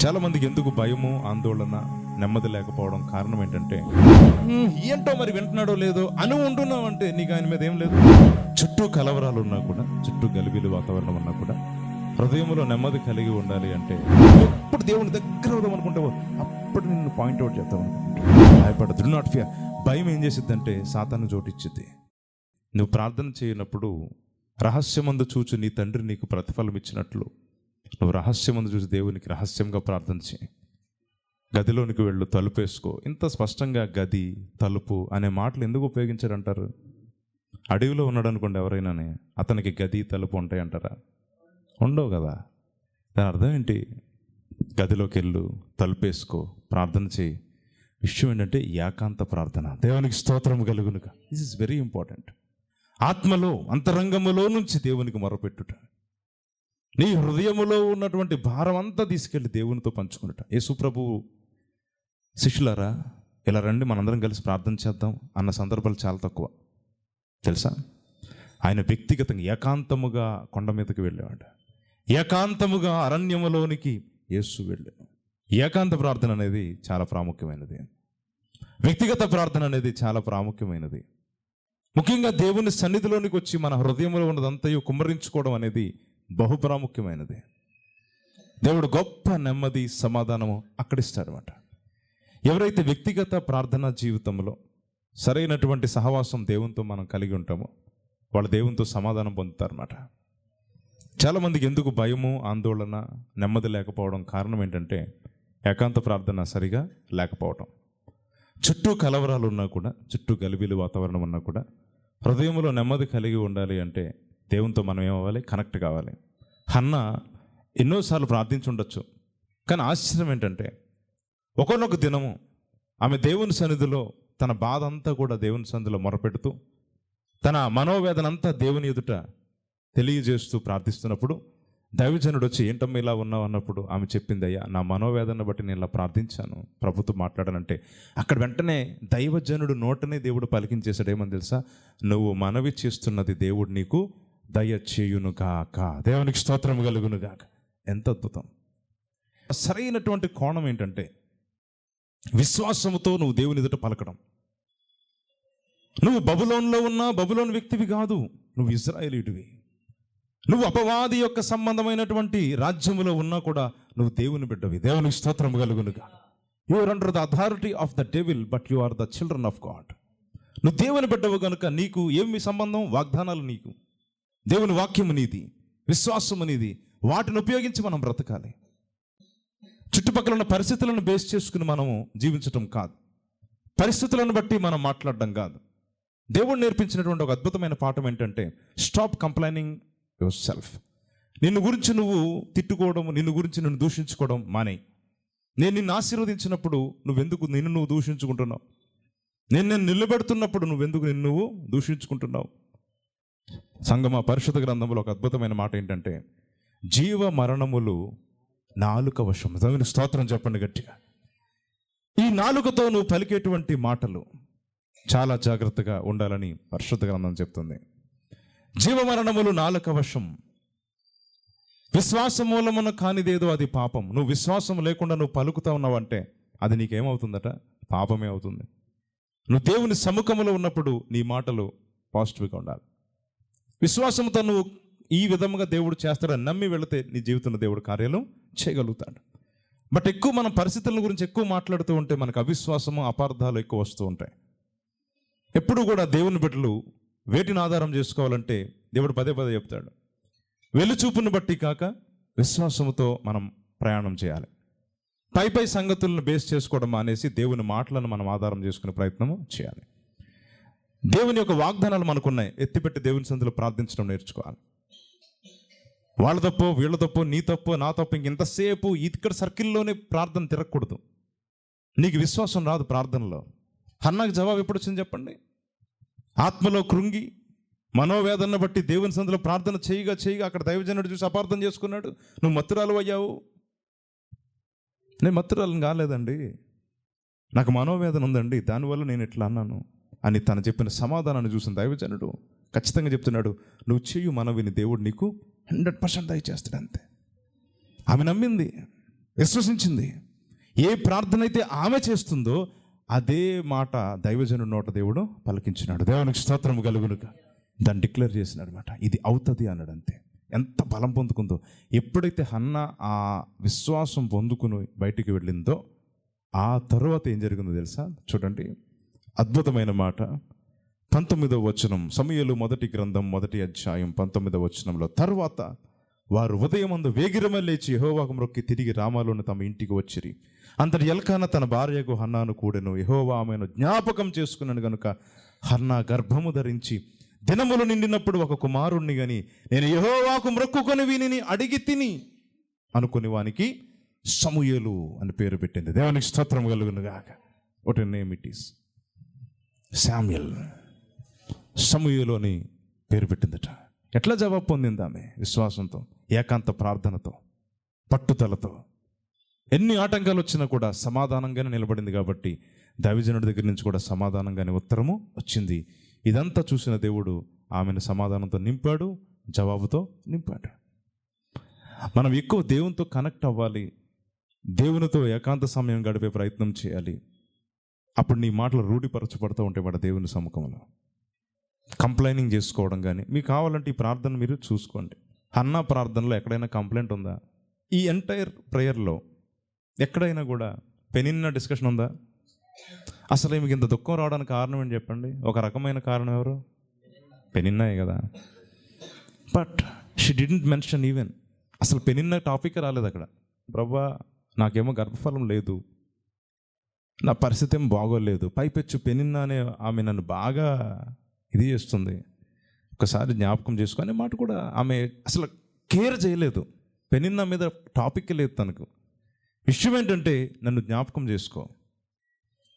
చాలా మందికి ఎందుకు భయము ఆందోళన నెమ్మది లేకపోవడం కారణం ఏంటంటే ఏంటో మరి వింటున్నాడో లేదో అని ఉంటున్నావు అంటే నీకు ఆయన మీద ఏం లేదు. చుట్టూ కలవరాలు ఉన్నా కూడా చుట్టూ గలిబిలి వాతావరణం ఉన్నా కూడా హృదయంలో నెమ్మది కలిగి ఉండాలి అంటే ఎప్పుడు దేవుని దగ్గర అవుదాం అనుకుంటావు అప్పుడు నిన్ను పాయింట్అవుట్ చేద్దాం అనుకుంటావు. భయపడదు. డు నాట్ ఫియర్ భయం ఏం చేసిద్దంటే సాతాను చోటిచ్చిద్ది. నువ్వు ప్రార్థన చేయనప్పుడు రహస్యమందు చూచు నీ తండ్రి నీకు ప్రతిఫలం ఇచ్చినట్లు నువ్వు రహస్యమందు చూసి దేవునికి రహస్యంగా ప్రార్థన చేయి. గదిలోనికి వెళ్ళు తలుపేసుకో ఇంత స్పష్టంగా గది తలుపు అనే మాటలు ఎందుకు ఉపయోగించారంటారు? అడవిలో ఉన్నాడు అనుకోండి ఎవరైనానే అతనికి గది తలుపు ఉంటాయి అంటారా ఉండవు కదా. దాని అర్థం ఏంటి? గదిలోకి వెళ్ళు తలుపేసుకో ప్రార్థన చేయి. విషయం ఏంటంటే ఏకాంత ప్రార్థన. దేవునికి స్తోత్రం కలుగునుక. దిస్ ఇస్ వెరీ ఇంపార్టెంట్ ఆత్మలో అంతరంగములో నుంచి దేవునికి మొరపెట్టుట. నీ హృదయములో ఉన్నటువంటి భారం అంతా తీసుకెళ్ళి దేవునితో పంచుకున్నట. యేసుప్రభు శిష్యులారా ఇలా రండి మనందరం కలిసి ప్రార్థన చేద్దాం అన్న సందర్భాలు చాలా తక్కువ. తెలుసా? ఆయన వ్యక్తిగతంగా ఏకాంతముగా కొండ మీదకి వెళ్ళేవాడు. ఏకాంతముగా అరణ్యములోనికి యేసు వెళ్ళాడు. ఏకాంత ప్రార్థన అనేది చాలా ప్రాముఖ్యమైనది. వ్యక్తిగత ప్రార్థన అనేది చాలా ప్రాముఖ్యమైనది. ముఖ్యంగా దేవుని సన్నిధిలోనికి వచ్చి మన హృదయంలో ఉన్నదంతయు కుమ్మరించుకోవడం అనేది బహు ప్రాముఖ్యమైనది దేవుడు గొప్ప నెమ్మది సమాధానము అక్కడిస్తాడనమాట ఎవరైతే వ్యక్తిగత ప్రార్థనా జీవితంలో సరైనటువంటి సహవాసం దేవునితో మనం కలిగి ఉంటామో వాళ్ళు దేవునితో సమాధానం పొందుతారన్నమాట. చాలామందికి ఎందుకు భయము ఆందోళన నెమ్మది లేకపోవడం కారణం ఏంటంటే ఏకాంత ప్రార్థన సరిగా లేకపోవడం చుట్టూ కలవరాలు ఉన్నా కూడా చుట్టూ గలిబిలి వాతావరణం ఉన్నా కూడా హృదయంలో నెమ్మది కలిగి ఉండాలి అంటే దేవునితో మనం ఏమవ్వాలి? కనెక్ట్ కావాలి. హన్న ఎన్నోసార్లు ప్రార్థించుండొచ్చు. కానీ ఆశ్చర్యం ఏంటంటే ఒకనొక దినము ఆమె దేవుని సన్నిధిలో తన బాధ అంతా కూడా దేవుని సన్నిధిలో మొరపెడుతూ తన మనోవేదన అంతా దేవుని ఎదుట తెలియజేస్తూ ప్రార్థిస్తున్నప్పుడు దైవజనుడు వచ్చి ఏంటమ్మా ఇలా ఉన్నావు? అన్నప్పుడు ఆమె చెప్పింది అయ్యా నా మనోవేదన బట్టి నేను ఇలా ప్రార్థించాను. ప్రభుత్వం మాట్లాడాలంటే అక్కడ వెంటనే దైవజనుడు నోటనే దేవుడు పలికించేశాడు. ఏమని తెలుసా? నువ్వు మనవి చేస్తున్నది దేవుడు నీకు దయ గాక దేవునికి స్తోత్రం కలుగును గాక ఎంత అద్భుతం. సరైనటువంటి కోణం ఏంటంటే విశ్వాసముతో నువ్వు దేవుని ఎదుట పలకడం. నువ్వు బబులోన్లో ఉన్న బబులోన్ వ్యక్తివి కాదు. నువ్వు ఇజ్రాయేలీటివి. నువ్వు అపవాది యొక్క సంబంధమైనటువంటి రాజ్యములో ఉన్నా కూడా నువ్వు దేవుని బిడ్డవి. దేవునికి స్తోత్రం కలుగునుగా you are under the authority of the devil but you are the children of God నువ్వు దేవుని బిడ్డవు కనుక నీకు ఏమి సంబంధం? వాగ్దానాలు నీకు. దేవుని వాక్యం నీది విశ్వాసం నీది. వాటిని ఉపయోగించి మనం బ్రతకాలి. చుట్టుపక్కల ఉన్న పరిస్థితులను బేస్ చేసుకుని మనము జీవించటం కాదు. పరిస్థితులను బట్టి మనం మాట్లాడడం కాదు. దేవుడు నేర్పించినటువంటి ఒక అద్భుతమైన పాఠం ఏంటంటే స్టాప్ కంప్లైనింగ్ యువర్ సెల్ఫ్ నిన్ను గురించి నువ్వు తిట్టుకోవడం నిన్ను గురించి నిన్ను దూషించుకోవడం మానే నేను నిన్ను ఆశీర్వదించినప్పుడు నువ్వెందుకు నిన్ను నువ్వు దూషించుకుంటున్నావు? నేను నేను నిలబెడుతున్నప్పుడు నువ్వెందుకు నిన్ను నువ్వు దూషించుకుంటున్నావు? సంగమ పరిశుద్ధ గ్రంథంలో ఒక అద్భుతమైన మాట ఏంటంటే జీవ మరణములు నాలుక వశం దేవుని స్తోత్రం చెప్పండి గట్టిగా. ఈ నాలుకతో నువ్వు పలికేటువంటి మాటలు చాలా జాగ్రత్తగా ఉండాలని పరిశుద్ధ గ్రంథం చెప్తుంది. జీవమరణములు నాలుక వశం విశ్వాస మూలమున కానిదేదో అది పాపం. నువ్వు విశ్వాసం లేకుండా నువ్వు పలుకుతా ఉన్నావంటే అది నీకేమవుతుందట? పాపమే అవుతుంది. నువ్వు దేవుని సముఖంలో ఉన్నప్పుడు నీ మాటలు పాజిటివ్గా ఉండాలి. విశ్వాసంతో నువ్వు ఈ విధముగా దేవుడు చేస్తాడని నమ్మి వెళితే నీ జీవితంలో దేవుడు కార్యాలు చేయగలుగుతాడు. బట్ ఎక్కువ మనం పరిస్థితుల గురించి ఎక్కువ మాట్లాడుతూ ఉంటే మనకు అవిశ్వాసము అపార్థాలు ఎక్కువ వస్తూ ఉంటాయి. ఎప్పుడు కూడా దేవుని బిడ్డలు వేటిని ఆధారం చేసుకోవాలంటే దేవుడు పదే పదే చెప్తాడు. వెలుచూపును బట్టి కాక విశ్వాసముతో మనం ప్రయాణం చేయాలి. పై పై సంగతులను బేస్ చేసుకోవడం మానేసి దేవుని మాటలను మనం ఆధారం చేసుకునే ప్రయత్నం చేయాలి. దేవుని యొక్క వాగ్దానాలు మనకున్నాయి. ఎత్తిపెట్టి దేవుని సందులో ప్రార్థించడం నేర్చుకోవాలి. వాళ్ళ తప్పు వీళ్ళ తప్పు నీ తప్పు నా తప్పు ఇంకెంతసేపు ఇక్కడ సర్కిల్లోనే ప్రార్థన తిరగకూడదు. నీకు విశ్వాసం రాదు ప్రార్థనలో. హన్నాకు జవాబు ఎప్పుడు వచ్చింది చెప్పండి? ఆత్మలో కృంగి మనోవేదన బట్టి దేవుని సందులో ప్రార్థన చేయగా చేయగా అక్కడ దైవజనుడు చూసి అపార్థం చేసుకున్నాడు. నువ్వు మత్తురాలు అయ్యావు? నేను మత్తురాలను కాలేదండి. నాకు మనోవేదన ఉందండి. దానివల్ల నేను ఇట్లా అన్నాను. అని తను చెప్పిన సమాధానాన్ని చూసిన దైవజనుడు ఖచ్చితంగా చెప్తున్నాడు నువ్వు చెయ్యి మనవిని దేవుడు నీకు హండ్రెడ్ పర్సెంట్ దయచేస్తాడు అంతే. ఆమె నమ్మింది విశ్వసించింది. ఏ ప్రార్థన అయితే ఆమె చేస్తుందో అదే మాట దైవజను నోట దేవుడు పలికించినాడు. దేవునికి స్తోత్రం కలుగునుక. దాన్ని డిక్లేర్ చేసినాడు అనమాట ఇది అవుతుంది అన్నాడు అంతే. ఎంత బలం పొందుకుందో. ఎప్పుడైతే హన్న ఆ విశ్వాసం పొందుకుని బయటికి వెళ్ళిందో ఆ తర్వాత ఏం జరిగిందో తెలుసా? చూడండి. అద్భుతమైన మాట. పంతొమ్మిదవ వచనం సమయలు మొదటి గ్రంథం మొదటి అధ్యాయం పంతొమ్మిదవ వచనంలో తర్వాత వారు ఉదయమందు వేగిరమే లేచి యహోవాకు మ్రొక్కి తిరిగి రామాలోని తమ ఇంటికి వచ్చిరి. అంతటి ఎల్కాన తన భార్యకు హన్నాను కూడెను. యహోవా ఆమెను జ్ఞాపకం చేసుకున్నాను గనుక హన్నా గర్భము ధరించి దినములు నిండినప్పుడు ఒక కుమారుణ్ణి గని నేను యహోవాకు మ్రొక్కుకొని వీనిని అడిగి తిని అనుకుని వానికి సమూయలు అని పేరు పెట్టింది. దేవునికి స్తోత్రం కలుగునుగాక. ఒకటి నేమ్ ఇట్ ఈస్ శామ్యుల్ సమూయేలు అని పేరు పెట్టిందట. ఎట్లా జవాబు పొందింది ఆమె విశ్వాసంతో ఏకాంత ప్రార్థనతో పట్టుదలతో. ఎన్ని ఆటంకాలు వచ్చినా కూడా సమాధానంగానే నిలబడింది కాబట్టి దైవజనుడి దగ్గర నుంచి కూడా సమాధానంగానే ఉత్తరము వచ్చింది. ఇదంతా చూసిన దేవుడు ఆమెను సమాధానంతో నింపాడు జవాబుతో నింపాడు. మనం ఎక్కువ దేవునితో కనెక్ట్ అవ్వాలి దేవునితో ఏకాంత సమయం గడిపే ప్రయత్నం చేయాలి. అప్పుడు నీ మాటలు రూఢిపరచబడుతూ ఉంటాయి వాడు దేవుని సముఖంలో. కంప్లైనింగ్ చేసుకోవడం కానీ మీకు కావాలంటే ఈ ప్రార్థన మీరు చూసుకోండి. అన్న ప్రార్థనలో ఎక్కడైనా కంప్లైంట్ ఉందా? ఈ ఎంటైర్ ప్రేయర్లో ఎక్కడైనా కూడా పెనిన్న డిస్కషన్ ఉందా? అసలు మీకు ఇంత దుఃఖం రావడానికి కారణం ఏంటి చెప్పండి? ఒక రకమైన కారణం ఎవరు? పెనిన్నాయి కదా. But she didn't mention even అసలు పెనిన్న టాపిక్ రాలేదు అక్కడ. ప్రభా నాకేమో గర్భఫలం లేదు. నా పరిస్థితి ఏం బాగోలేదు. పైపెచ్చు పెనిన్న అనే ఆమె నన్ను బాగా ఇది చేస్తుంది. ఒకసారి జ్ఞాపకం చేసుకునే మాట కూడా ఆమె అసలు కేర్ చేయలేదు. పెనిన్న మీద టాపిక్ లేదు తనకు. విషయం ఏంటంటే నన్ను జ్ఞాపకం చేసుకో.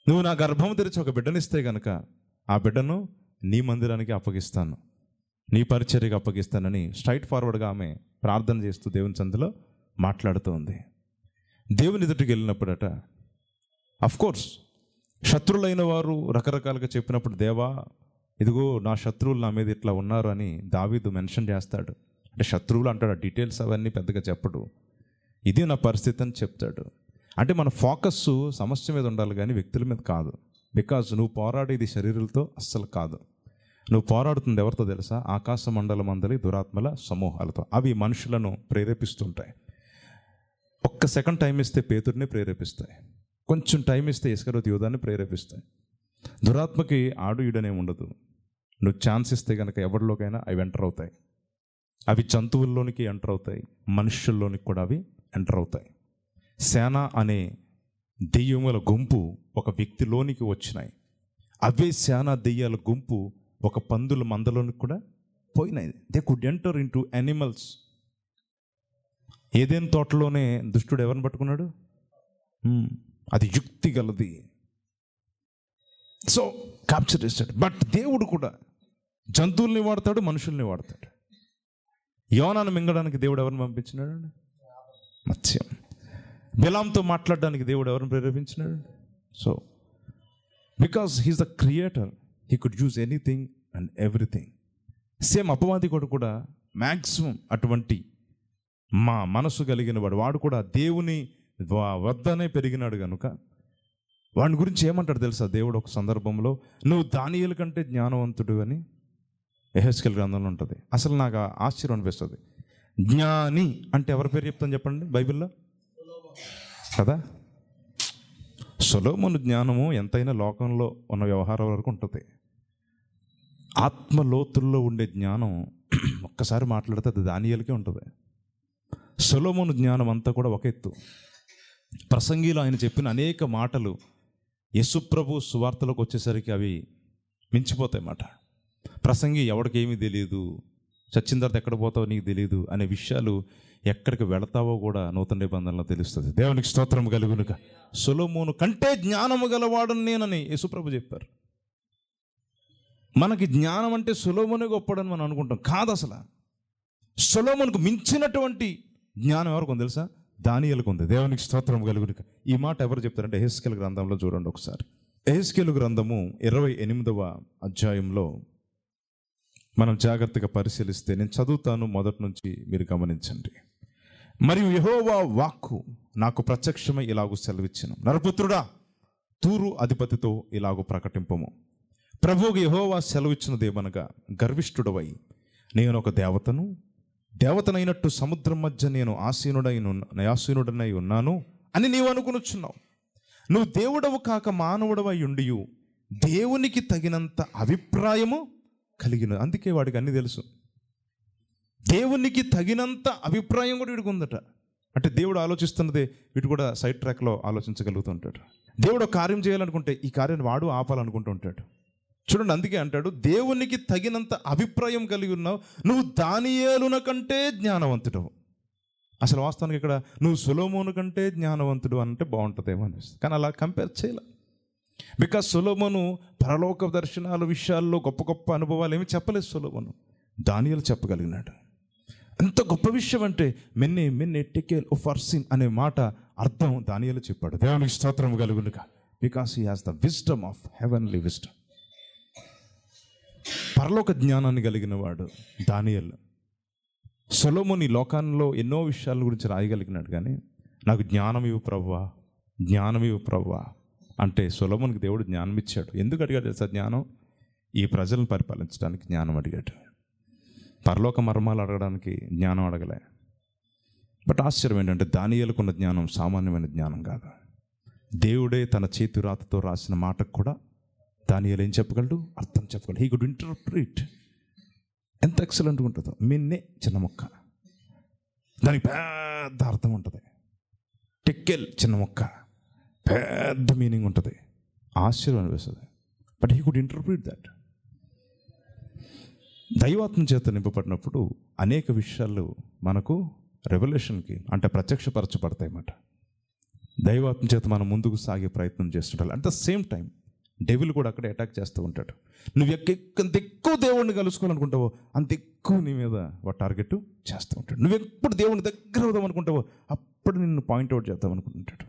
నువ్వు నా గర్భం తెరిచి ఒక బిడ్డనిస్తే గనక ఆ బిడ్డను నీ మందిరానికి అప్పగిస్తాను. నీ పరిచర్యకు అప్పగిస్తానని స్ట్రైట్ ఫార్వర్డ్గా ఆమె ప్రార్థన చేస్తూ దేవుని సందులో మాట్లాడుతూ ఉంది. దేవుని ఎదుటికి వెళ్ళినప్పుడట కోర్స్ శత్రులైన వారు రకరకాలుగా చెప్పినప్పుడు దేవా ఇదిగో నా శత్రువులు నా మీద ఇట్లా ఉన్నారు అని దావీదు మెన్షన్ చేస్తాడు. అంటే శత్రువులు అంటాడు డీటెయిల్స్ అవన్నీ పెద్దగా చెప్పడు. ఇది నా పరిస్థితి అని చెప్తాడు. అంటే మన ఫోకస్ సమస్య మీద ఉండాలి కానీ వ్యక్తుల మీద కాదు. బికాజ్ నువ్వు పోరాడేది శరీరాలతో అస్సలు కాదు. నువ్వు పోరాడుతుంది ఎవరితో తెలుసా? ఆకాశ మండలం అందరి దురాత్మల సమూహాలతో. అవి మనుషులను ప్రేరేపిస్తుంటాయి. ఒక్క సెకండ్ టైం ఇస్తే పేతుడిని ప్రేరేపిస్తాయి. కొంచెం టైం ఇస్తే ఇస్కరోత్ యూదాన్ని ప్రేరేపిస్తాయి. దురాత్మకి ఆడు ఈడనే ఉండదు. నువ్వు ఛాన్స్ ఇస్తే కనుక ఎవరిలోకైనా అవి ఎంటర్ అవుతాయి. అవి జంతువుల్లోనికి ఎంటర్ అవుతాయి. మనుషుల్లోనికి కూడా అవి ఎంటర్ అవుతాయి. సేన అనే దెయ్యముల గుంపు ఒక వ్యక్తిలోనికి వచ్చినాయి. అవే సేన దెయ్యాల గుంపు ఒక పందుల మందలోనికి కూడా పోయినాయి. They could enter into animals ఏదేం తోటలోనే దుష్టుడు ఎవరిని పట్టుకున్నాడు? అది యుక్తి గలది. సో క్యాప్చర్ చేస్తాడు బట్ దేవుడు కూడా జంతువుల్ని వాడతాడు మనుషుల్ని వాడతాడు. యోనాను మింగడానికి దేవుడు ఎవరిని పంపించినాడు మత్స్యం. బిలాంతో మాట్లాడడానికి దేవుడు ఎవరిని ప్రేరేపించినాడు? So because he's the creator he could use anything and everything same అపవాది కూడా కూడా మ్యాక్సిమం అటువంటి మా మనసు కలిగిన వాడు. వాడు కూడా దేవుని వద్దనే పెరిగినాడు కనుక వాడి గురించి ఏమంటాడు తెలుసా? దేవుడు ఒక సందర్భంలో నువ్వు దానియుల కంటే జ్ఞానవంతుడు అని ఎహెస్కెల్ గ్రంథంలో ఉంటుంది. అసలు నాకు ఆశ్చర్యం అనిపిస్తుంది. జ్ఞాని అంటే ఎవరి పేరు చెప్తాను చెప్పండి బైబిల్లో? కదా? సొలోమును జ్ఞానము ఎంతైనా లోకంలో ఉన్న వ్యవహారం వరకు ఉంటుంది. ఆత్మలోతుల్లో ఉండే జ్ఞానం ఒక్కసారి మాట్లాడితే అది దానియలకే ఉంటుంది. సొలోమును జ్ఞానం అంతా కూడా ఒక ఎత్తు. ప్రసంగిలో ఆయన చెప్పిన అనేక మాటలు యశుప్రభు సువార్తలకు వచ్చేసరికి అవి మించిపోతాయి మాట. ప్రసంగి ఎవరికి ఏమీ తెలియదు చచ్చిన తర్వాత ఎక్కడ పోతావో నీకు తెలియదు అనే విషయాలు ఎక్కడికి వెళతావో కూడా నూతన నిబంధనలో తెలుస్తుంది. దేవునికి స్తోత్రం కలుగునుక. సొలోమోను కంటే జ్ఞానము గలవాడు నేనని యేసుప్రభు చెప్పారు. మనకి జ్ఞానం అంటే సులోమునే గొప్పడని మనం అనుకుంటాం. కాదు అసలు సొలోమునకు మించినటువంటి జ్ఞానం ఎవరికి తెలుసా? దానియలకు ఉంది దేవునికి స్తోత్రం కలుగునిక ఈ మాట ఎవరు చెప్తారంటే ఎహెస్కెల్ గ్రంథంలో చూడండి ఒకసారి. ఎహెస్కెల్ గ్రంథము ఇరవై ఎనిమిదవ అధ్యాయంలో మనం జాగ్రత్తగా పరిశీలిస్తే నేను చదువుతాను మొదటి నుంచి మీరు గమనించండి. మరియు యహోవా వాక్కు నాకు ప్రత్యక్షమై ఇలాగూ సెలవిచ్చిన. నరపుత్రుడా తూరు అధిపతితో ఇలాగూ ప్రకటింపము. ప్రభువుకు యహోవా సెలవిచ్చినదేమనగా గర్విష్ఠుడవై నేను ఒక దేవతను దేవతనైనట్టు సముద్రం మధ్య నేను ఆసీనుడై ఆసీనుడనై ఉన్నాను అని నీవు అనుకునుచున్నావు. నువ్వు దేవుడవు కాక మానవుడవై ఉండియు. దేవునికి తగినంత అభిప్రాయము కలిగిన అందుకే వాడికి అన్ని తెలుసు. దేవునికి తగినంత అభిప్రాయం కూడా వీడికి ఉందట. అంటే దేవుడు ఆలోచిస్తున్నదే వీడు కూడా సైడ్ ట్రాక్లో ఆలోచించగలుగుతూ ఉంటాడు. దేవుడు కార్యం చేయాలనుకుంటే ఈ కార్యాన్ని వాడు ఆపాలనుకుంటూ ఉంటాడు. చూడండి అందుకే అంటాడు దేవునికి తగినంత అభిప్రాయం కలిగి ఉన్నావు నువ్వు దానియేలున కంటే జ్ఞానవంతుడు అసలు వాస్తవానికి ఇక్కడ నువ్వు సులోమోను కంటే జ్ఞానవంతుడు అంటే బాగుంటుందేమో అనిపిస్తుంది. కానీ అలా కంపేర్ చేయలే. బికాస్ సులోమను పరలోక దర్శనాల విషయాల్లో గొప్ప గొప్ప అనుభవాలు ఏమి చెప్పలేదు సులోమను. దానియలు చెప్పగలిగినాడు. ఎంత గొప్ప విషయం అంటే మెన్నే మెన్నే టెకేల్ ఫర్సిన్ అనే మాట అర్థం దానియలు చెప్పాడు. దేవునికి స్తోత్రం కలుగునుగా. Because he has the wisdom of heavenly wisdom పరలోక జ్ఞానాన్ని కలిగిన వాడు దానియల్. సొలోమోని లోకాల్లో ఎన్నో విషయాల గురించి రాయగలిగినాడు కానీ నాకు జ్ఞానం ఇవ్వు ప్రవ్వా జ్ఞానం ఇవ్వు ప్రవ్వా అంటే సొలోమోనికి దేవుడు జ్ఞానం ఇచ్చాడు ఎందుకు అడిగాడు తెలుసా జ్ఞానం? ఈ ప్రజలను పరిపాలించడానికి జ్ఞానం అడిగాడు. పరలోక మర్మాలు అడగడానికి జ్ఞానం అడగలే. బట్ ఆశ్చర్యం ఏంటంటే దానియలకున్న జ్ఞానం సామాన్యమైన జ్ఞానం కాదు. దేవుడే తన చేతి రాతతో రాసిన మాటకు కూడా దానియలు ఏం చెప్పగలడు? అర్థం చెప్పగలడు. హీ గుడ్ ఇంటర్ప్రిట్ ఎంత ఎక్సలెంట్గా ఉంటుందో. మిన్నే చిన్న మొక్క దానికి పెద్ద అర్థం ఉంటుంది. టెక్కెల్ చిన్న మొక్క పెద్ద మీనింగ్ ఉంటుంది. ఆశ్చర్యం అనిపిస్తుంది. But he could interpret that దైవాత్మ చేత నింపబడినప్పుడు అనేక విషయాలు మనకు రెవల్యూషన్కి అంటే ప్రత్యక్షపరచబడతాయి అన్నమాట దైవాత్మ చేత మనం ముందుకు సాగే ప్రయత్నం చేస్తుంటారు at the same time devil కూడా అక్కడ అటాక్ చేస్తూ ఉంటాడు. నువ్వు ఎక్క ఎంత ఎక్కువ దేవుడిని కలుసుకోవాలనుకుంటావో అంత ఎక్కువ నీ మీద వాడు టార్గెట్ చేస్తూ ఉంటాడు. నువ్వు ఎప్పుడు దేవుని దగ్గర అవుదాం అనుకుంటావో అప్పుడు నిన్ను పాయింట్అవుట్ చేద్దాం అనుకుంటుంటాడు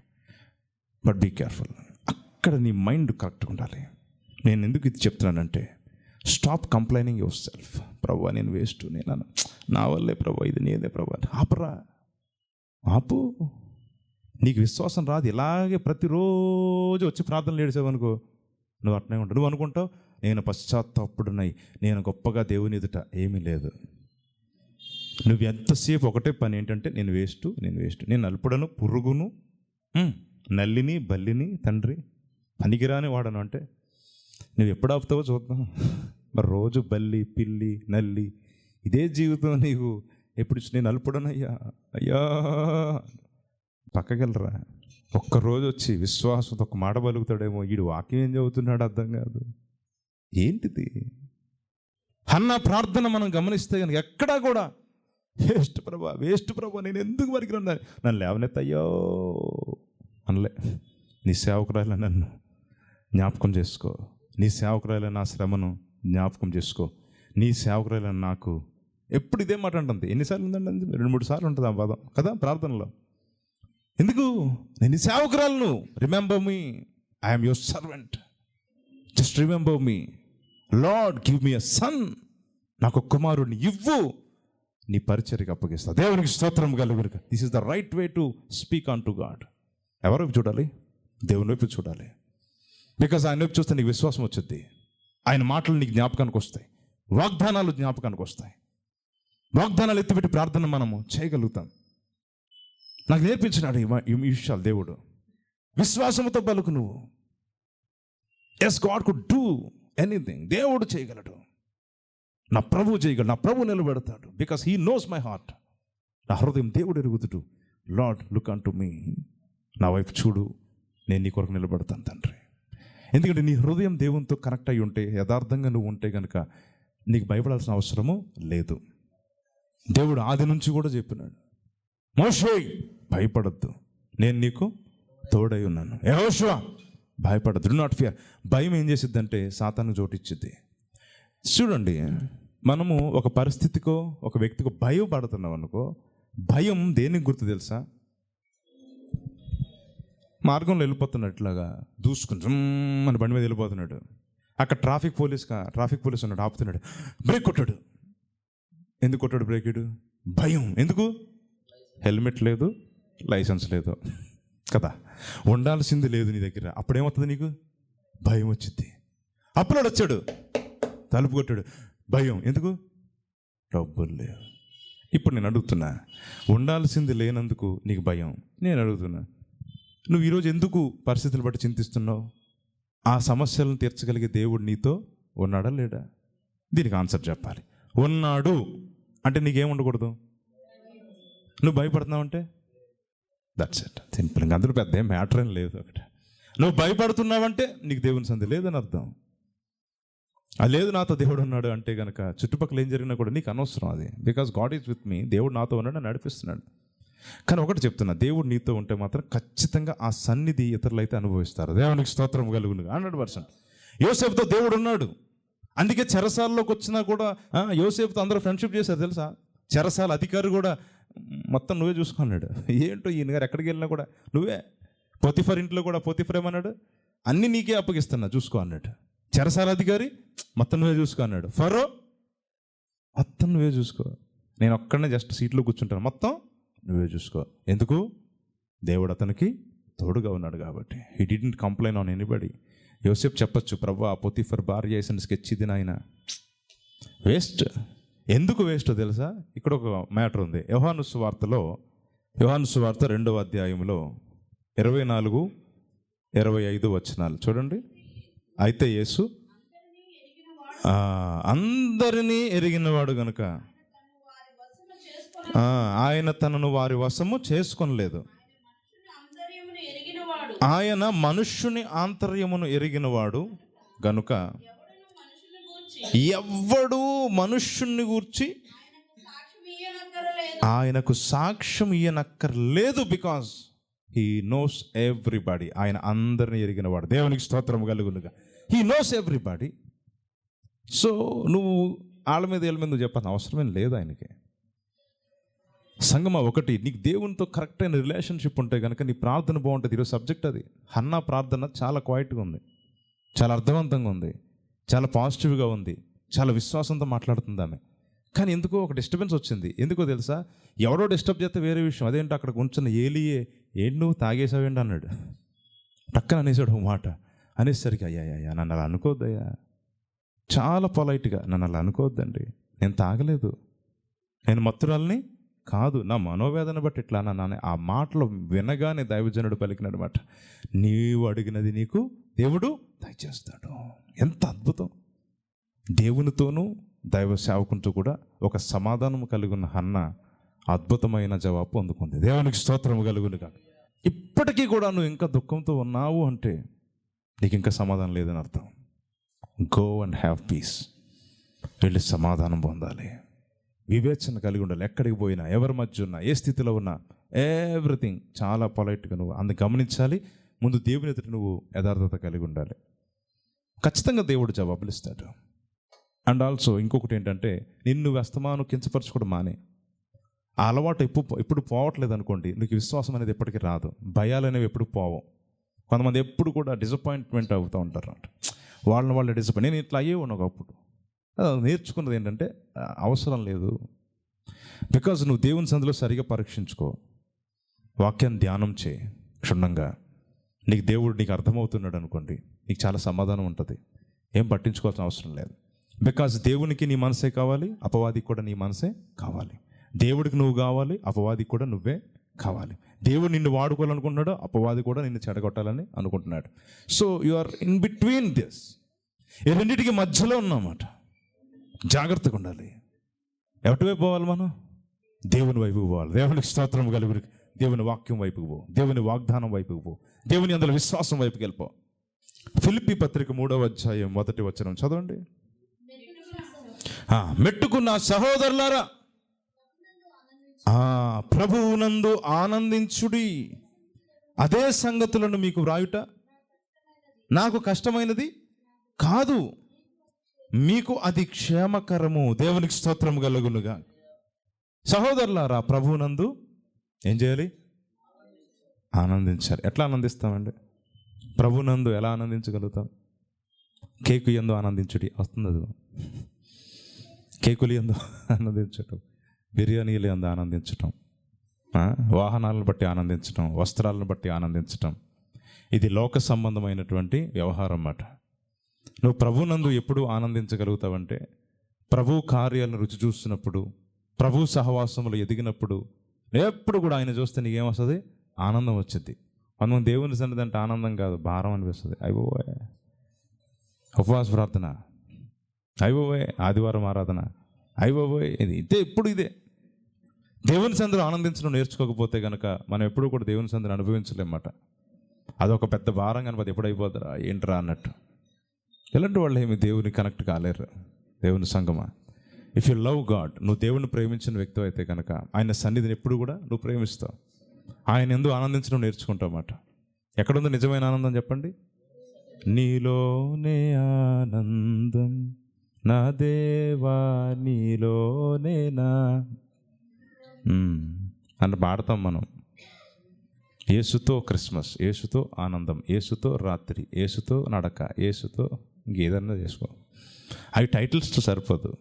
బట్ బీ కేర్ఫుల్. అక్కడ నీ మైండ్ కరెక్ట్గా ఉండాలి. నేను ఎందుకు ఇది చెప్తున్నానంటే స్టాప్ కంప్లైనింగ్ యువర్ సెల్ఫ్. ప్రభు నేను వేస్ట్. నేను నా వల్లే ప్రభు ఇది నేదే ప్రభు. ఆపరా. ఆపు. నీకు విశ్వాసం రాదు. ఇలాగే ప్రతిరోజు వచ్చి ప్రార్థనలు ఏడిసావనుకో నువ్వు అట్నే ఉంటావు నువ్వు అనుకుంటావు నేను పశ్చాత్తాపుడున్నాయి నేను గొప్పగా దేవుని ఎదుట ఏమీ లేదు. నువ్వు ఎంతసేపు ఒకటే పని ఏంటంటే నేను వేస్ట్ నేను వేస్ట్. నేను నలుపుడను పురుగును నల్లిని బల్లిని తండ్రి పనికిరాని వాడను అంటే నువ్వు ఎప్పుడు ఆపుతావో చూద్దాం. మరి రోజు బల్లి పిల్లి నల్లి ఇదే జీవితం నీకు. ఎప్పుడు నేను నలుపుడనయ్యా? అయ్యా! పక్కకెళ్ళరా? ఒక్కరోజు వచ్చి విశ్వాసంతో ఒక మాట పలుకుతాడేమో వీడు వాక్యం ఏం చదువుతున్నాడు అర్థం కాదు. ఏంటిది? అన్న ప్రార్థన మనం గమనిస్తే కనుక ఎక్కడా కూడా వేస్ట్ ప్రభా వేస్ట్ ప్రభా నేను ఎందుకు వరకు నన్ను లేవనెత్తయ్యో అనలే. నీ సేవకురాలు నన్ను జ్ఞాపకం చేసుకో. నీ సేవకురాలు నా శ్రమను జ్ఞాపకం చేసుకో. నీ సేవకురాలు నాకు ఎప్పుడు ఇదే మాట ఉంటుంది ఎన్నిసార్లు ఉందండి? రెండు మూడు సార్లు ఉంటుంది ఆ పదం. కదా ప్రార్థనలో. ఎందుకు? నేను సేవకురాలను. Remember me I'm your servant just remember me Lord give me a son నాకు కుమారుడిని ఇవ్వు. నీ పరిచర్కి అప్పగిస్తా. దేవునికి స్తోత్రం కలుగురు this is the right way to speak on to God ఎవరి వైపు చూడాలి? దేవుని వైపు చూడాలి. బికాజ్ ఆయన వైపు చూస్తే నీకు విశ్వాసం వచ్చింది ఆయన మాటలు నీకు జ్ఞాపకానికి వస్తాయి. వాగ్దానాలు జ్ఞాపకానికి వస్తాయి. వాగ్దానాలు ఎత్తిపెట్టి ప్రార్థన మనము చేయగలుగుతాం. నాకు నేర్పించినాడు ఈ విషయాలు దేవుడు. విశ్వాసంతో పలుకు నువ్వు. Yes God could do anything దేవుడు చేయగలడు. నా ప్రభు చేయగలడు నా ప్రభు నిలబెడతాడు. Because he knows my heart నా హృదయం దేవుడు ఎరుగుతుడు lord look unto me నా వైపు చూడు. నేను నీ కొరకు నిలబడతాను తండ్రి. ఎందుకంటే నీ హృదయం దేవునితో కనెక్ట్ అయి ఉంటే యథార్థంగా నువ్వు ఉంటే కనుక నీకు భయపడాల్సిన అవసరము లేదు. దేవుడు ఆది నుంచి కూడా చెప్పినాడు. మోషే భయపడద్దు. నేను నీకు తోడై ఉన్నాను. యహోషువా భయపడద్దు. డు నాట్ ఫియర్ భయం ఏం చేసిద్దంటే సాతాను చోటిచ్చిద్ది. చూడండి మనము ఒక పరిస్థితికో ఒక వ్యక్తికో భయపడుతున్నాం అనుకో భయం దేనికి గుర్తు తెలుసా? మార్గంలో వెళ్ళిపోతున్నట్లాగా దూసుకుని మన బండి మీద వెళ్ళిపోతున్నాడు. అక్కడ ట్రాఫిక్ పోలీస్గా ట్రాఫిక్ పోలీస్ ఉన్నాడు ఆపుతున్నాడు. బ్రేక్ కొట్టాడు. ఎందుకు కొట్టాడు బ్రేక్ ఇడు భయం. ఎందుకు? హెల్మెట్ లేదు లైసెన్స్ లేదు. కదా? ఉండాల్సింది లేదు నీ దగ్గర. అప్పుడేమవుతుంది నీకు? భయం వచ్చింది అప్పులోడు వచ్చాడు. తలుపు కొట్టాడు. భయం. ఎందుకు? డబ్బులు లేవు. ఇప్పుడు నేను అడుగుతున్నా ఉండాల్సింది లేనందుకు నీకు భయం? నేను అడుగుతున్నా నువ్వు ఈరోజు ఎందుకు పరిస్థితులు బట్టి చింతిస్తున్నావు? ఆ సమస్యలను తీర్చగలిగే దేవుడు నీతో ఉన్నాడా లేడా? దీనికి ఆన్సర్ చెప్పాలి. ఉన్నాడు. అంటే నీకేం ఉండకూడదు? నువ్వు భయపడుతున్నావు అంటే? దట్స్ ఇట్ సింపుల్ ఇంకా అందులో పెద్ద ఏం మ్యాటర్ ఏం లేదు ఒకటి నువ్వు భయపడుతున్నావంటే నీకు దేవుని సంధి లేదని అర్థం. అది లేదు నాతో దేవుడు ఉన్నాడు అంటే కనుక చుట్టుపక్కల ఏం జరిగినా కూడా నీకు అనవసరం అది. Because God is with me దేవుడు నాతో ఉన్నాడు నడిపిస్తున్నాడు. కానీ ఒకటి చెప్తున్నా దేవుడు నీతో ఉంటే మాత్రం ఖచ్చితంగా ఆ సన్నిధి ఇతరులైతే అనుభవిస్తారు. దేవునికి స్తోత్రం కలుగును. Hundred percent. యోసేపుతో దేవుడు ఉన్నాడు. అందుకే చెరసాల్లోకి వచ్చినా కూడా యోసేపుతో అందరూ ఫ్రెండ్షిప్ చేశారు తెలుసా? చెరసాల అధికారి కూడా మొత్తం నువ్వే చూసుకున్నాడు ఏంటో ఈయన గారు ఎక్కడికి వెళ్ళినా కూడా నువ్వే పొతిఫర్ ఇంట్లో కూడా పొతిఫర్ ఏమన్నాడు అన్ని నీకే అప్పగిస్తున్నా చూసుకో అన్నాడు. చెరసాల అధికారి మొత్తం నువ్వే చూసుకో అన్నాడు. ఫరో మొత్తం నువ్వే చూసుకో. నేను ఒక్కడనే జస్ట్ సీట్లో కూర్చుంటాను. మొత్తం నువ్వే చూసుకో. ఎందుకు? దేవుడు అతనికి తోడుగా ఉన్నాడు కాబట్టి. He didn't complain on anybody యోసేపు చెప్పొచ్చు ప్రభు ఆ పొతిఫర్ భార్య చేసిన స్కెచ్ ఇది నాయన. వేస్ట్ ఎందుకు వేస్ట్ తెలుసా? ఇక్కడ ఒక మ్యాటర్ ఉంది. యోహాను సువార్తలో యోహాను సువార్త రెండవ అధ్యాయంలో ఇరవై నాలుగు ఇరవై ఐదు వచనాలు. చూడండి. అయితే యేసు అందరినీ ఎరిగినవాడు గనుక ఆయన తనను వారి వశము చేసుకొనలేదు. ఆయన మనుష్యుని ఆంతర్యమును ఎరిగినవాడు గనుక ఎవ్వడు మనుష్యుణ్ణి గూర్చి ఆయనకు సాక్ష్యం ఇయ్యనక్కర్లేదు బికాస్ హీ నోస్ ఎవ్రీబడి. ఆయన అందరిని ఎరిగినవాడు. దేవునికి స్తోత్రం కలుగునుగా. He knows everybody. సో నువ్వు వాళ్ళ మీద వీళ్ళ మీద నువ్వు చెప్పాల్సిన అవసరమేం లేదు ఆయనకి. సంగమ ఒకటి నీకు దేవునితో కరెక్ట్ అయిన రిలేషన్షిప్ ఉంటే కనుక నీ ప్రార్థన బాగుంటుంది. ఈరోజు సబ్జెక్ట్ అది. హన్నా ప్రార్థన చాలా క్వైట్గా ఉంది. చాలా అర్థవంతంగా ఉంది. చాలా పాజిటివ్గా ఉంది. చాలా విశ్వాసంతో మాట్లాడుతుంది ఆమె కానీ ఎందుకో ఒక డిస్టర్బెన్స్ వచ్చింది. ఎందుకో తెలుసా? ఎవడో డిస్టర్బ్ చేస్తే వేరే విషయం. అదేంటో అక్కడ ఉంచిన ఏలియే ఏంటి నువ్వు తాగేసావేంటి అన్నాడు. టక్కన అనేసాడు మాట. అనేసరికి అయ్యా అయ్యా నన్ను అలా అనుకోవద్దయ్యా. చాలా పొలైట్గా నన్ను అలా అనుకోవద్దండి. నేను తాగలేదు. నేను మత్తురాల్ని కాదు నా మనోవేదన బట్టి ఇట్లా నాన్న ఆ మాటలు వినగానే దైవజనుడు పలికినాడు మాట నీవు అడిగినది నీకు దేవుడు దయచేస్తాడు. ఎంత అద్భుతం. దేవునితోనూ దైవ సేవకునితో కూడా ఒక సమాధానం కలిగి ఉన్న హన్న అద్భుతమైన జవాబు అందుకుంది దేవునికి స్తోత్రం కలుగునుగా ఇప్పటికీ కూడా నువ్వు ఇంకా దుఃఖంతో ఉన్నావు అంటే నీకు ఇంకా సమాధానం లేదని అర్థం. గో అండ్ హ్యావ్ పీస్ వెళ్ళి సమాధానం పొందాలి. వివేచన కలిగి ఉండాలి. ఎక్కడికి పోయినా ఎవరి మధ్య ఉన్నా ఏ స్థితిలో ఉన్నా ఎవ్రీథింగ్ చాలా పొలైట్గా నువ్వు అందు గమనించాలి. ముందు దేవుని ఎదుట నువ్వు యథార్థత కలిగి ఉండాలి. ఖచ్చితంగా దేవుడు జవాబులు ఇస్తాడు అండ్ ఆల్సో ఇంకొకటి ఏంటంటే నిన్ను వ్యస్తమాను కించపరచుకోవడం మానే. ఆ అలవాటు ఎప్పుడు ఎప్పుడు పోవట్లేదు అనుకోండి నీకు విశ్వాసం అనేది ఎప్పటికీ రాదు. భయాలు అనేవి ఎప్పుడు పోవు. కొంతమంది ఎప్పుడు కూడా డిసప్పాయింట్మెంట్ అవుతూ ఉంటారు అన్నమాట. వాళ్ళని వాళ్ళు డిసప్పాయింట్ నేను ఇట్లా అయ్యే ఉన్నాను ఒకప్పుడు. నేర్చుకున్నది ఏంటంటే అవసరం లేదు. బికాజ్ నువ్వు దేవుని సందులో సరిగా పరీక్షించుకో. వాక్యాన్ని ధ్యానం చేయి క్షుణ్ణంగా. నీకు దేవుడు నీకు అర్థమవుతున్నాడు అనుకోండి నీకు చాలా సమాధానం ఉంటుంది. ఏం పట్టించుకోవాల్సిన అవసరం లేదు. బికాజ్ దేవునికి నీ మనసే కావాలి అపవాదికి కూడా నీ మనసే కావాలి. దేవుడికి నువ్వు కావాలి అపవాదికి కూడా నువ్వే కావాలి. దేవుడు నిన్ను వాడుకోవాలనుకుంటున్నాడు అపవాది కూడా నిన్ను చెడగొట్టాలని అనుకుంటున్నాడు. So you are in between this ఈ రెండింటికి మధ్యలో ఉన్నమాట. జాగ్రత్తగా ఉండాలి. ఎవటివైపు పోవాలి మనం? దేవుని వైపుకు పోవాలి. దేవునికి స్తోత్రం కలుగురు దేవుని వాక్యం వైపుకు పో. దేవుని వాగ్దానం వైపుకు పో. దేవుని అందులో విశ్వాసం వైపుకి వెళ్ళిపో. ఫిలిపి పత్రిక మూడవ అధ్యాయం మొదటి వచనం చదవండి. మెట్టుకున్న సహోదరులారా ఆ, ప్రభువునందు ఆనందించుడి. అదే సంగతులను మీకు వ్రాయుట? నాకు కష్టమైనది కాదు. మీకు అది క్షేమకరము దేవునికి స్తోత్రం కలుగునుగా. సహోదరులారా ప్రభువునందు ఏం చేయాలి? ఆనందించాలి. ఎట్లా ఆనందిస్తామండి? ప్రభునందు ఎలా ఆనందించగలుగుతాం? కేకు ఎందు ఆనందించుడి వస్తుంది అది కేకులు ఎందు ఆనందించటం బిర్యానీలు ఎందు ఆనందించటం వాహనాలను బట్టి ఆనందించటం వస్త్రాలను బట్టి ఆనందించటం. ఇది లోక సంబంధమైనటువంటి వ్యవహారం అన్నమాట. నువ్వు ప్రభునందు ఎప్పుడు ఆనందించగలుగుతావంటే ప్రభు కార్యాలను రుచి చూస్తున్నప్పుడు ప్రభు సహవాసములు ఎదిగినప్పుడు ఎప్పుడు కూడా ఆయన చూస్తే నీకేమొస్తుంది ఆనందం వచ్చింది. మనం దేవుని సన్నిధి అంటే ఆనందం కాదు భారం అనిపిస్తుంది. అయిపోయే ఉపవాస ప్రార్థన. అయిపోయే ఆదివారం ఆరాధన. అయిపోయే ఇది ఇదే ఎప్పుడు ఇదే. దేవుని సందులో ఆనందించడం నేర్చుకోకపోతే కనుక మనం ఎప్పుడూ కూడా దేవుని సందుని అనుభవించలేమాట అదొక పెద్ద భారం కనపది ఎప్పుడైపోతారా ఏంట్రా అన్నట్టు. ఇలాంటి వాళ్ళు ఏమి దేవుని కనెక్ట్ కాలేరు? దేవుని సంగమా ఇఫ్ యు లవ్ గాడ్ నువ్వు దేవుని ప్రేమించిన వ్యక్తి అయితే కనుక ఆయన సన్నిధిని ఎప్పుడు కూడా నువ్వు ప్రేమిస్తావు. ఆయన ఎందు ఆనందించడం నేర్చుకుంటావు అన్నమాట. ఎక్కడుందో నిజమైన ఆనందం చెప్పండి? నీలోనే ఆనందం నా దేవా నీలోనే నా. అని పాడతాం మనం. యేసుతో క్రిస్మస్ యేసుతో ఆనందం యేసుతో రాత్రి యేసుతో నడక యేసుతో ఏదన్నా చేసుకో. అవి టైటిల్స్తో సరిపోదు.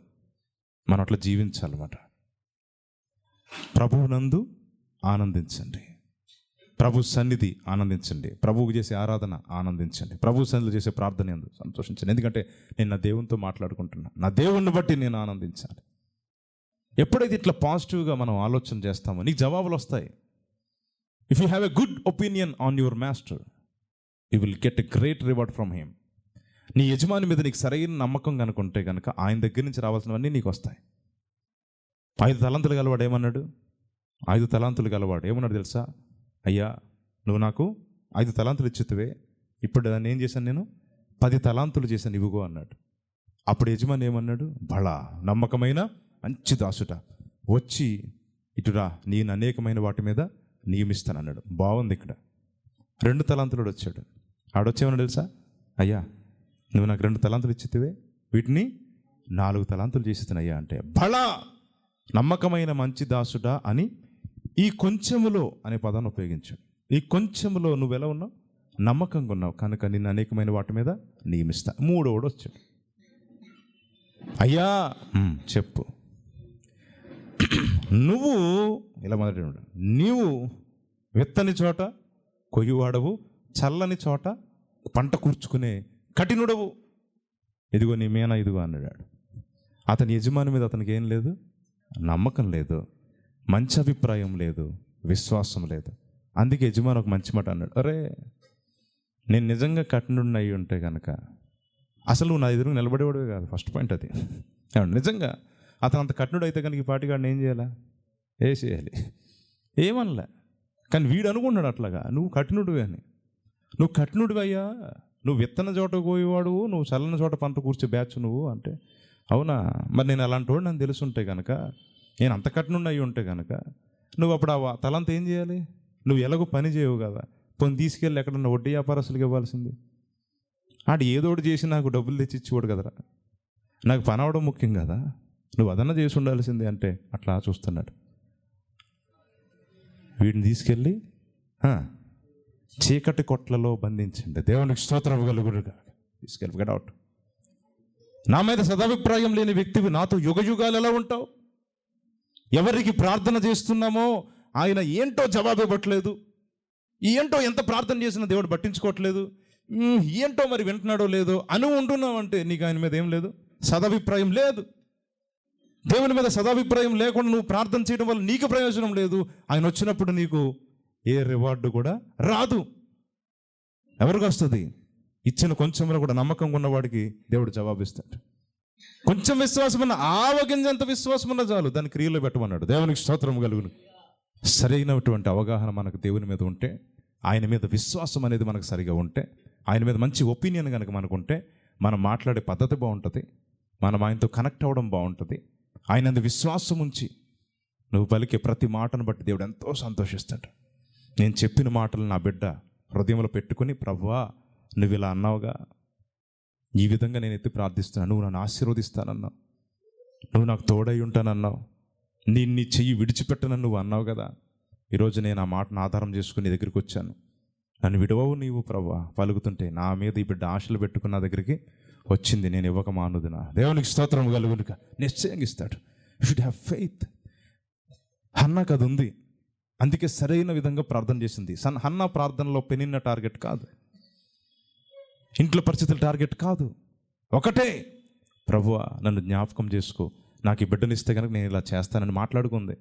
మనం అట్లా జీవించాలన్నమాట. ప్రభువునందు ఆనందించండి. ప్రభు సన్నిధి ఆనందించండి. ప్రభువుకు చేసే ఆరాధన ఆనందించండి. ప్రభు సన్నిధిలో చేసే ప్రార్థన ఎందు సంతోషించండి. ఎందుకంటే నేను నా దేవునితో మాట్లాడుకుంటున్నా. నా దేవుణ్ణి బట్టి నేను ఆనందించాలి. ఎప్పుడైతే ఇట్లా పాజిటివ్గా మనం ఆలోచన చేస్తామో నీకు జవాబులు వస్తాయి. If you have a good opinion on your master you will get a great reward from him నీ యజమాని మీద నీకు సరైన నమ్మకం కనుకుంటే కనుక ఆయన దగ్గర నుంచి రావాల్సినవన్నీ నీకు వస్తాయి. ఐదు తలంతులు గలవాడు ఏమన్నాడు? ఐదు తలాంతులు గలవాడు ఏమన్నాడు తెలుసా? అయ్యా నువ్వు నాకు ఐదు తలాంతులు ఇచ్చితువే. ఇప్పుడు దాన్ని ఏం చేశాను నేను? పది తలాంతులు చేశాను ఇవిగో అన్నాడు. అప్పుడు యజమాని ఏమన్నాడు? బళ నమ్మకమైన మంచి దాసుట వచ్చి ఇటురా నేను అనేకమైన వాటి మీద నియమిస్తాను అన్నాడు బాగుంది ఇక్కడ. రెండు తలాంతులు వచ్చాడు. ఆడొచ్చేమన్నా తెలుసా? అయ్యా నువ్వు నాకు రెండు తలాంతులు ఇచ్చితివే? వీటిని నాలుగు తలాంతులు చేసినయ్యా అంటే బళ! నమ్మకమైన మంచి దాసుడా అని ఈ కొంచెములో అనే పదాన్ని ఉపయోగించాడు ఈ కొంచెములో నువ్వు ఎలా ఉన్నావు? నమ్మకంగా ఉన్నావు. కనుక నిన్ను అనేకమైన వాటి మీద నియమిస్తా. మూడోడు వచ్చాడు. అయ్యా! చెప్పు. నువ్వు ఇలా మొదటి నీవు విత్తని చోట కొయ్యువాడవు చల్లని చోట పంట కూర్చుకునే కఠినుడవు. ఇదిగో నీ మేన ఇదిగో అన్నాడు. అతని యజమాని మీద అతనికి ఏం లేదు? నమ్మకం లేదు. మంచి అభిప్రాయం లేదు. విశ్వాసం లేదు. అందుకే యజమాని ఒక మంచి మాట అన్నాడు. అరే నేను నిజంగా కఠినుడిని అయి ఉంటే కనుక అసలు నువ్వు నా ఎదురు నిలబడేవాడివే కాదు ఫస్ట్ పాయింట్ అది. నిజంగా అతను అంత కఠినుడు అయితే కనుక ఈ పాటిగాడిని ఏం చేయాలా? ఏ చేయాలి? ఏమనలే. కానీ వీడు అనుకున్నాడు అట్లాగా నువ్వు కఠినుడివి అని. నువ్వు కఠినుడివి అయ్యా నువ్వు విత్తన చోట పోయేవాడు నువ్వు చల్లని చోట పంట కూర్చో బ్యాచ్ నువ్వు అంటే అవునా? మరి నేను అలాంటి వాడు నన్ను తెలుసుంటే కనుక నేను అంత కఠినుడిని అయి ఉంటే కనుక నువ్వు అప్పుడు ఆ తలంత ఏం చేయాలి? నువ్వు ఎలాగో పని చేయవు కదా పోనీ తీసుకెళ్ళి ఎక్కడన్నా వడ్డీ వ్యాపారస్తులకు ఇవ్వాల్సింది? ఆడు ఏదోటి చేసి నాకు డబ్బులు తెచ్చి ఇచ్చేవాడు కదరా. నాకు పని అవడం ముఖ్యం కదా. నువ్వు అదన్నా చేసి ఉండాల్సిందే అంటే అట్లా చూస్తున్నాడు. వీడిని తీసుకెళ్ళి చీకటి కొట్లలో బంధించండి దేవునికి స్తోత్రం కలుగురుగా తీసుకెళ్ళి గెట్ అవుట్ నా మీద సదాభిప్రాయం లేని వ్యక్తివి నాతో యుగ యుగాలు ఎలా ఉంటావు? ఎవరికి ప్రార్థన చేస్తున్నామో ఆయన ఏంటో జవాబు ఇవ్వట్లేదు. ఏంటో ఎంత ప్రార్థన చేసినా దేవుడు పట్టించుకోవట్లేదు. ఏంటో మరి వింటున్నాడో లేదో అను ఉంటున్నావంటే నీకు ఆయన మీద ఏం లేదు. సదాభిప్రాయం లేదు. దేవుని మీద సదాభిప్రాయం లేకుండా నువ్వు ప్రార్థన చేయడం వల్ల నీకు ప్రయోజనం లేదు. ఆయన వచ్చినప్పుడు నీకు ఏ రివార్డు కూడా రాదు. ఎవరికి వస్తుంది? ఇచ్చిన కొంచెంలో కూడా నమ్మకంగా ఉన్నవాడికి దేవుడు జవాబిస్తాడు. కొంచెం విశ్వాసం ఉన్న ఆవగింజంత విశ్వాసం ఉన్న చాలు. దాన్ని క్రియలో పెట్టమన్నాడు. దేవునికి స్తోత్రం కలుగును. సరైనటువంటి అవగాహన మనకు దేవుని మీద ఉంటే ఆయన మీద విశ్వాసం అనేది మనకు సరిగా ఉంటే ఆయన మీద మంచి ఒపీనియన్ కనుక మనకు ఉంటే మనం మాట్లాడే పద్ధతి బాగుంటుంది. మనం ఆయనతో కనెక్ట్ అవ్వడం బాగుంటుంది. ఆయన విశ్వాసం ఉంచి నువ్వు పలికే ప్రతి మాటను బట్టి దేవుడు ఎంతో సంతోషిస్తాడు. నేను చెప్పిన మాటలు నా బిడ్డ హృదయంలో పెట్టుకుని ప్రవ్వా నువ్వు ఇలా అన్నావుగా. ఈ విధంగా నేను ఎత్తి ప్రార్థిస్తున్నాను నువ్వు నన్ను ఆశీర్వదిస్తానన్నావు. నువ్వు నాకు తోడై ఉంటానన్నావు. నీ నీ చెయ్యి విడిచిపెట్టనని నువ్వు అన్నావు కదా. ఈరోజు నేను ఆ మాటను ఆధారం చేసుకుని నీ దగ్గరికి వచ్చాను. నన్ను విడవవు నీవు ప్రభా పలుకుతుంటే నా మీద ఈ బిడ్డ ఆశలు పెట్టుకున్న దగ్గరికి వచ్చింది. నేను ఇవ్వక మానుదిన. దేవునికి స్తోత్రం కలుగునుక. నిశ్చయంగా ఇస్తాడు. షుడ్ హ్యావ్ ఫెయిత్ అన్నాకు అది ఉంది. అందుకే సరైన విధంగా ప్రార్థన చేసింది. సన్ హన్న ప్రార్థనలో పెనిన్న టార్గెట్ కాదు. ఇంట్లో పరిస్థితుల టార్గెట్ కాదు. ఒకటే ప్రభువ నన్ను జ్ఞాపకం చేసుకో. నాకు ఈ బిడ్డనిస్తే కనుక నేను ఇలా చేస్తానని మాట్లాడుకుంది.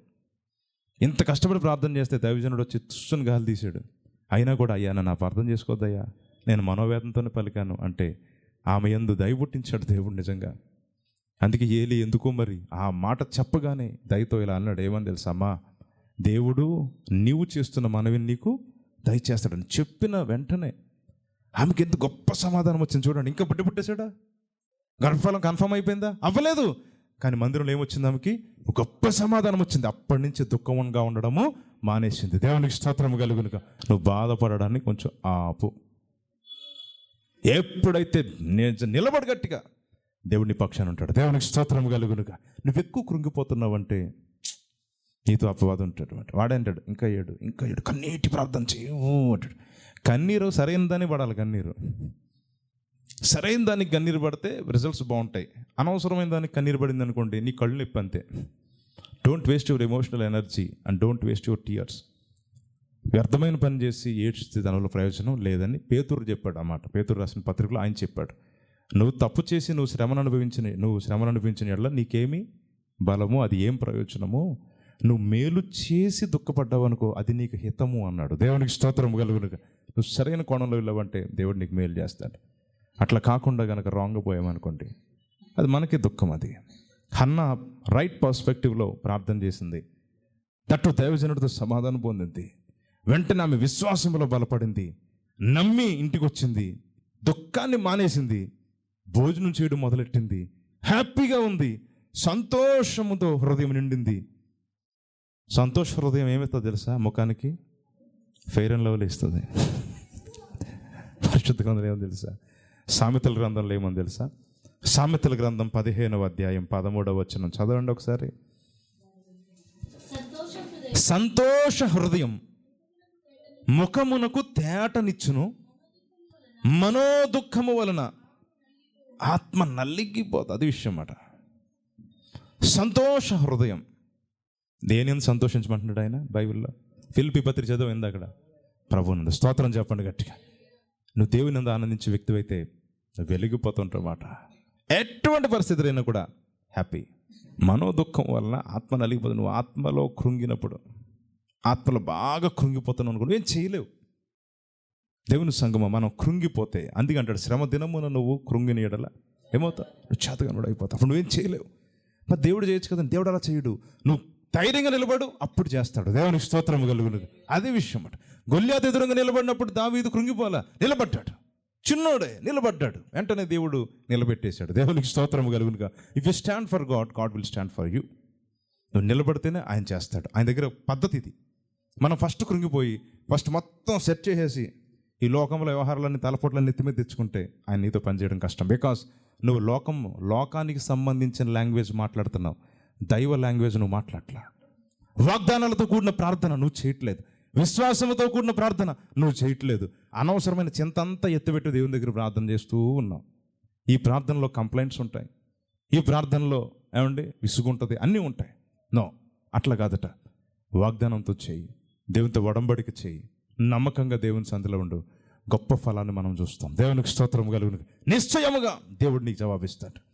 ఇంత కష్టపడి ప్రార్థన చేస్తే దైవజనుడు వచ్చి తుస్సును గాలి తీశాడు. అయినా కూడా అయ్యా నన్ను ప్రార్థన చేసుకోవద్దయ్యా. నేను మనోవేదంతోనే పలికాను. అంటే ఆమె ఎందు దయబుట్టించాడు దేవుడు నిజంగా. అందుకే ఏలి ఎందుకో మరి ఆ మాట చెప్పగానే దయతో ఇలా అన్నాడు ఏమని తెలుసమ్మా దేవుడు నీవు చేస్తున్న మనవిని నీకు దయచేస్తాడని చెప్పిన వెంటనే ఆమెకి ఎంత గొప్ప సమాధానం వచ్చింది చూడండి. ఇంకా పుట్టి పుట్టేశాడా? గర్భఫలం కన్ఫర్మ్ అయిపోయిందా? అవ్వలేదు. కానీ మందిరంలో ఏమొచ్చింది ఆమెకి? గొప్ప సమాధానం వచ్చింది. అప్పటి నుంచి దుఃఖంగా ఉండడము మానేసింది. దేవునికి స్తోత్రం కలుగునుక. నువ్వు బాధపడడాన్ని కొంచెం ఆపు. ఎప్పుడైతే నిలబడగట్టిగా దేవుని పక్షాన ఉంటాడు. దేవునికి స్తోత్రం కలుగునుక. నువ్వు ఎక్కువ కృంగిపోతున్నావంటే నీతో అపవాదం ఉంటాడు అంటే ఇంకా ఏడు ఇంకా ఏడు కన్నీటి ప్రార్థన చేయము అంటాడు. కన్నీరు సరైన దాన్ని పడాలి కన్నీరు. సరైన దానికి కన్నీరు పడితే రిజల్ట్స్ బాగుంటాయి. అనవసరమైన దానికి కన్నీరు పడింది అనుకోండి నీ కళ్ళు నొప్పి అంతే. Don't waste your emotional energy and don't waste your tears వ్యర్థమైన పని చేసి ఏడ్చితే దానివల్ల ప్రయోజనం లేదని పేతురు చెప్పాడు అన్నమాట పేతురు రాసిన పత్రికలో ఆయన చెప్పాడు. నువ్వు తప్పు చేసి నువ్వు శ్రమను అనుభవించిన నువ్వు శ్రమను అనుభవించిన ఎడల నీకేమి బలము అది ఏం ప్రయోజనము? నువ్వు మేలు చేసి దుఃఖపడ్డావు అనుకో అది నీకు హితము అన్నాడు. దేవునికి స్తోత్రం కలుగునుగా. నువ్వు సరైన కోణంలో వెళ్ళావంటే దేవుడు నీకు మేలు చేస్తాడు. అట్లా కాకుండా గనక రాంగ్ పోయామనుకోండి అది మనకి దుఃఖం అది. హన్న రైట్ పర్స్పెక్టివ్లో ప్రార్థన చేసింది. తట్టు దైవజనుడితో సమాధానం పొందింది. వెంటనే ఆమె విశ్వాసంలో బలపడింది. నమ్మి ఇంటికి వచ్చింది దుఃఖాన్ని మానేసింది. భోజనం చేయడం మొదలెట్టింది. హ్యాపీగా ఉంది. సంతోషముతో హృదయం నిండింది. సంతోష హృదయం ఏమవుతుందో తెలుసా? ముఖానికి ఫెయిర్ అండ్ లవ్లీ ఇస్తుంది. పరిశుద్ధ గ్రంథం ఏమో తెలుసా? సామెతల గ్రంథంలో ఏమని తెలుసా? సామెతల గ్రంథం పదిహేనవ అధ్యాయం పదమూడవ వచనం. చదవండి ఒకసారి. సంతోష హృదయం ముఖమునకు తేటనిచ్చును. మనోదుఖము వలన ఆత్మ నల్లిగిపోతుంది అది విషయం అన్నమాట సంతోష హృదయం దేని సంతోషించమంటున్నాడు ఆయన? బైబిల్లో. ఫిలిపి పత్రిక చదవండి అక్కడ? ప్రభునందు. స్తోత్రం చెప్పండి గట్టిగా. నువ్వు దేవుని నందు ఆనందించే వ్యక్తివైతే నువ్వు వెలిగిపోతుంటామాట ఎటువంటి పరిస్థితులైనా కూడా హ్యాపీ. మనో దుఃఖం వలన ఆత్మ నలిగిపోతుంది నువ్వు ఆత్మలో కృంగినప్పుడు ఆత్మలో బాగా కృంగిపోతున్నావు అనుకో ఏం చేయలేవు. దేవుని సంగమ మనం కృంగిపోతే అందుకంటాడు శ్రమ దినమున నువ్వు కృంగిన ఎడల ఏమవుతావు? నువ్వు చేతగా అయిపోతావు. అప్పుడు నువ్వేం చేయలేవు. మరి దేవుడు చేయొచ్చు కదా దేవుడు అలా చేయడు. నువ్వు ధైర్యంగా నిలబడు అప్పుడు చేస్తాడు. దేవునికి స్తోత్రం కలుగును అదే విషయం అట. గొల్లాత ఎదురుగా నిలబడినప్పుడు దావీదు కృంగిపోలా నిలబడ్డాడు. చిన్నోడే నిలబడ్డాడు. వెంటనే దేవుడు నిలబెట్టేశాడు. దేవునికి స్తోత్రం కలుగునుగా. If you stand for God God will stand for you నువ్వు నిలబడితేనే ఆయన చేస్తాడు. ఆయన దగ్గర పద్ధతి ఇది. మనం ఫస్ట్ కృంగిపోయి ఫస్ట్ మొత్తం సెట్ చేసేసి ఈ లోకంలో వ్యవహారాలన్నీ తలపోట్లన్నీ నెత్తి మీద తెచ్చుకుంటే ఆయన నీతో పనిచేయడం కష్టం. బికాస్ నువ్వు లోకం లోకానికి సంబంధించిన లాంగ్వేజ్ మాట్లాడుతున్నావు. దైవ లాంగ్వేజ్ నువ్వు మాట్లాడలా వాగ్దానాలతో కూడిన ప్రార్థన నువ్వు చేయట్లేదు. విశ్వాసంతో కూడిన ప్రార్థన నువ్వు చేయట్లేదు. అనవసరమైన చింత అంతా ఎత్తుపెట్టి దేవుని దగ్గర ప్రార్థన చేస్తూ ఉన్నావు. ఈ ప్రార్థనలో కంప్లైంట్స్ ఉంటాయి. ఈ ప్రార్థనలో ఏమండి? విసుగుంటుంది. అన్నీ ఉంటాయి. నో అట్లా కాదట. వాగ్దానంతో చేయి. దేవునితో వడంబడిక చేయి. నమ్మకంగా దేవుని సందులో ఉండు. గొప్ప ఫలాన్ని మనం చూస్తాం. దేవునికి స్తోత్రం కలుగును. నిశ్చయముగా దేవుడు నీకు జవాబిస్తాడు.